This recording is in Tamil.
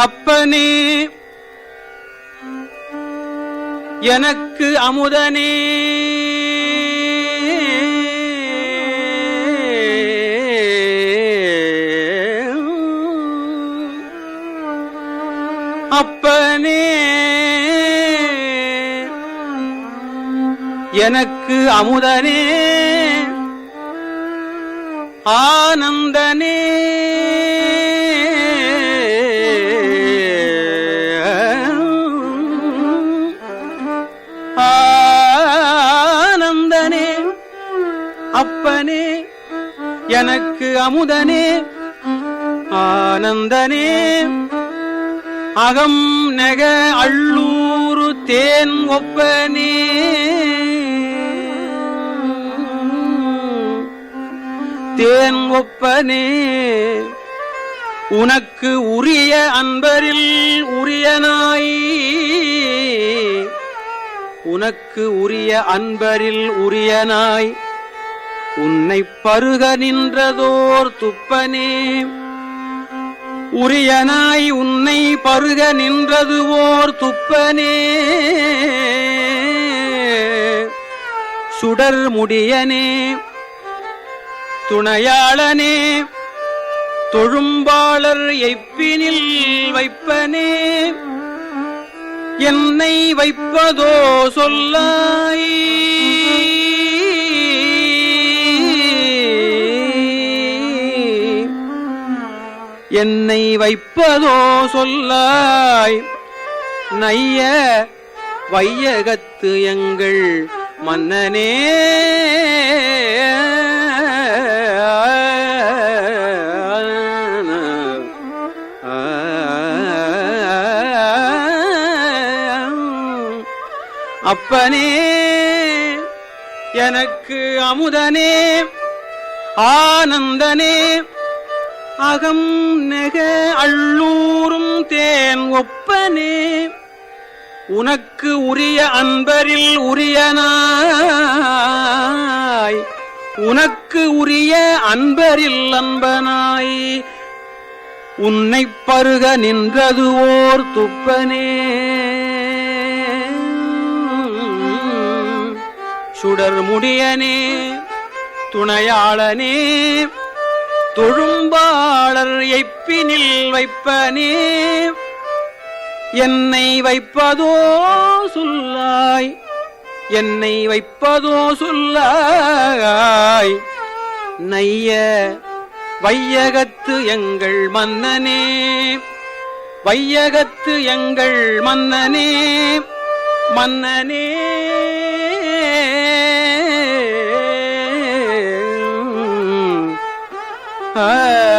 அப்பனே எனக்கு அமுதனே. அப்பனே எனக்கு அமுதனே. ஆனந்தனே. அப்பனே எனக்கு அமுதனே ஆனந்தனே. அகம் நெக அள்ளூரு தேன் ஒப்பனே. தேன் ஒப்பனே உனக்கு உரிய அன்பரில் உரியனாய் உனக்கு உரிய அன்பரில் உரியனாய் உன்னை பருக நின்றதோர் துப்பனே. உரியனாய் உன்னை பருக நின்றது ஓர் துப்பனே. சுடர் முடியனே துணையாளனே தொழும்பாளர் எப்பினில் வைப்பனே. என்னை வைப்பதோ சொல்லாய் என்னை வைப்பதோ சொல்லாய். நைய வையகத்து எங்கள் மன்னனே. அப்பனே எனக்கு அமுதனே ஆனந்தனே அகம் நெக அள்ளூரும் தேன் ஒப்பனே. உனக்கு உரிய அன்பரில் உரியனாய். உனக்கு உரிய அன்பரில் அன்பனாய். உன்னை பருக நின்றது ஓர் துப்பனே. சுடர் முடியனே துணையாளனே. தொழும் வைப்பினில் வைப்பனே என்னை வைப்பதோ சொல்லாய் என்னை வைப்பதோ சொல்லாய். நைய வையகத்து எங்கள் மன்னனே வையகத்து எங்கள் மன்னனே மன்னனே. ஆ.